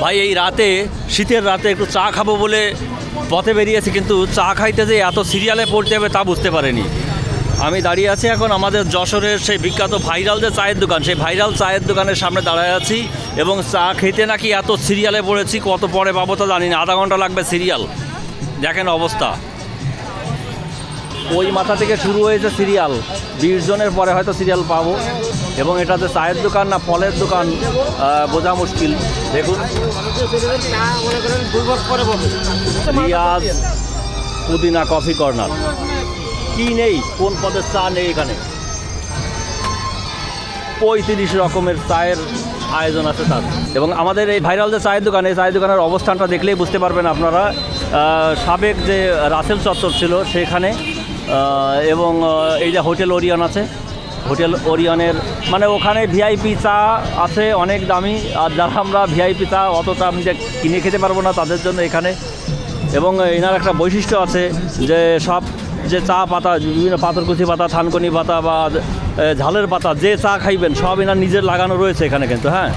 ভাই, এই রাতে, শীতের রাতে একটু চা খাব বলে পথে বেরিয়েছি, কিন্তু চা খাইতে যে এত সিরিয়ালে পড়তে হবে তা বুঝতে পারিনি। আমি দাঁড়িয়ে আছি এখন আমাদের যশোরের সেই বিখ্যাত ভাইরাল যে চায়ের দোকান, সেই ভাইরাল চায়ের দোকানের সামনে দাঁড়ায় আছি এবং চা খেতে নাকি এত সিরিয়ালে পড়েছি, কত পরে পাবো তা জানি না, আধা ঘণ্টা লাগবে সিরিয়াল দেখেন অবস্থা। ওই মাথা থেকে শুরু হয়েছে সিরিয়াল বিশ জনের পরে হয়তো সিরিয়াল পাবো। এবং এটাতে চায়ের দোকান না ফলের দোকান বোঝা মুশকিল। দেখুন। রিয়াজ পুদিনা কফি কর্নার। কি নেই? কোন পদের চা নেই এখানে? পঁয়ত্রিশ রকমের চায়ের আয়োজন আছে তার। এবং আমাদের এই ভাইরাল যে চায়ের দোকান, এই চায়ের দোকানের অবস্থানটা দেখলেই বুঝতে পারবেন আপনারা। সাবেক যে রাসেল চত্বর ছিল সেখানে এবং এই যে হোটেল ওরিয়ন আছে হোটেল ওরিয়নের মানে ওখানে ভিআইপি চা আছে অনেক দামি, আর যারা আমরা ভিআইপি চা অতটা আমি যে কিনে খেতে পারব না তাদের জন্য এখানে। এবং এনার একটা বৈশিষ্ট্য আছে যে সব যে চা পাতা, বিভিন্ন পাথরকুচি পাতা, থানকনি পাতা বা ঝালের পাতা, যে চা খাইবেন, সব এনার নিজের লাগানো রয়েছে এখানে কিন্তু হ্যাঁ।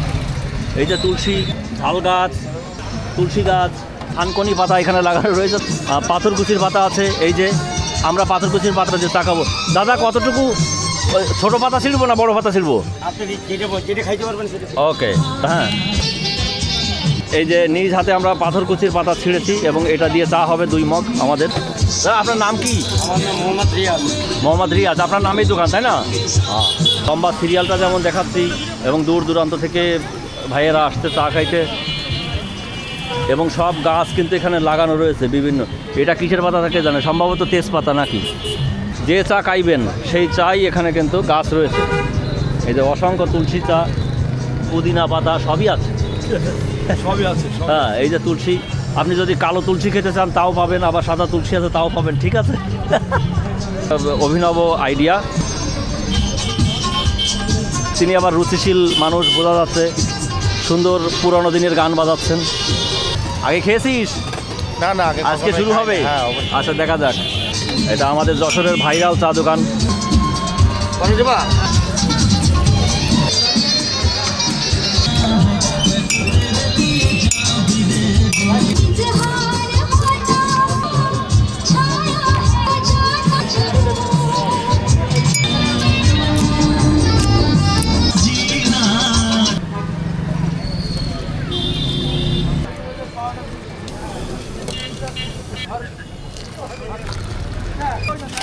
এই যে তুলসী ঝাল গাছ, তুলসী গাছ, থানকনি পাতা এখানে লাগানো রয়েছে পাথরকুচির পাতা আছে, এই যে আমরা পাথরকুচির পাতা যে চা খাব। দাদা, কতটুকু ছোটো পাতা ছিড়বো না বড় পাতা সেটা ওকে হ্যাঁ। এই যে নিজ হাতে আমরা পাথরকুচির পাতা ছিঁড়েছি এবং এটা দিয়ে চা হবে দুই মগ আমাদের। আপনার নাম কি? মোহাম্মদ রিয়াজ। মোহাম্মদ রিয়াজ আপনার নামেই দোকান তাই না? লম্বা সিরিয়ালটা যেমন দেখাচ্ছি এবং দূর দূরান্ত থেকে ভাইয়েরা আসতে চা খাইতে। এবং সব গাছ কিন্তু এখানে লাগানো রয়েছে বিভিন্ন। এটা কিসের পাতা থাকে জানে সম্ভবত তেজপাতা নাকি? যে চা খাইবেন সেই চাই এখানে কিন্তু গাছ রয়েছে। এই যে অসংখ্য তুলসী চা পুদিনা পাতা সবই আছে। সবই আছে হ্যাঁ এই যে তুলসী আপনি যদি কালো তুলসী খেতে চান তাও পাবেন আবার সাদা তুলসী আছে তাও পাবেন ঠিক আছে? অভিনব আইডিয়া। তিনি আবার রুচিশীল মানুষ বোঝা যাচ্ছে সুন্দর পুরনো দিনের গান বাজাচ্ছেন। আগে খেয়েছিস? না না আজকে শুরু। হবে? হ্যাঁ আচ্ছা দেখা যাক। এটা আমাদের যশোরের ভাইরাল চা দোকান। কত দেবা?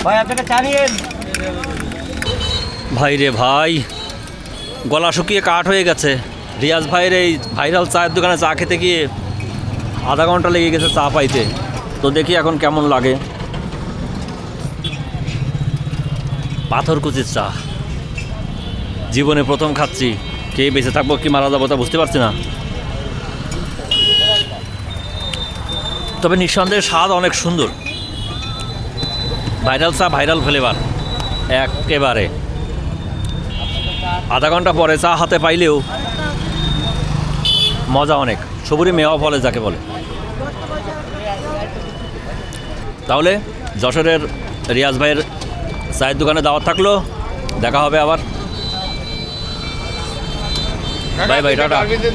ভাই ভাই রে ভাই, গলা শুকিয়ে কাঠ হয়ে গেছে। রিয়াজ ভাইয়ের এই ভাইরাল চায়ের দোকানে চা খেতে গিয়ে আধা ঘণ্টা লেগে গেছে চা পাইতে। তো দেখি এখন কেমন লাগে। পাথরকুচির চা। জীবনে প্রথম খাচ্ছি। কে বেঁচে থাকব, কি মারা যাব তা বুঝতে পারছি না। তবে নিঃসন্দেহে স্বাদ অনেক সুন্দর। ভাইরাল চা ভাইরাল ফ্লেভার একেবারে। আধা ঘণ্টা পরে চা হাতে পাইলেও মজা অনেক। সবুরি মেওয়া ফলে যাকে বলে। তাহলে যশোরের রিয়াজ ভাইয়ের চায়ের দোকানে দাওয়াত থাকল। দেখা হবে আবার। Bye bye tata.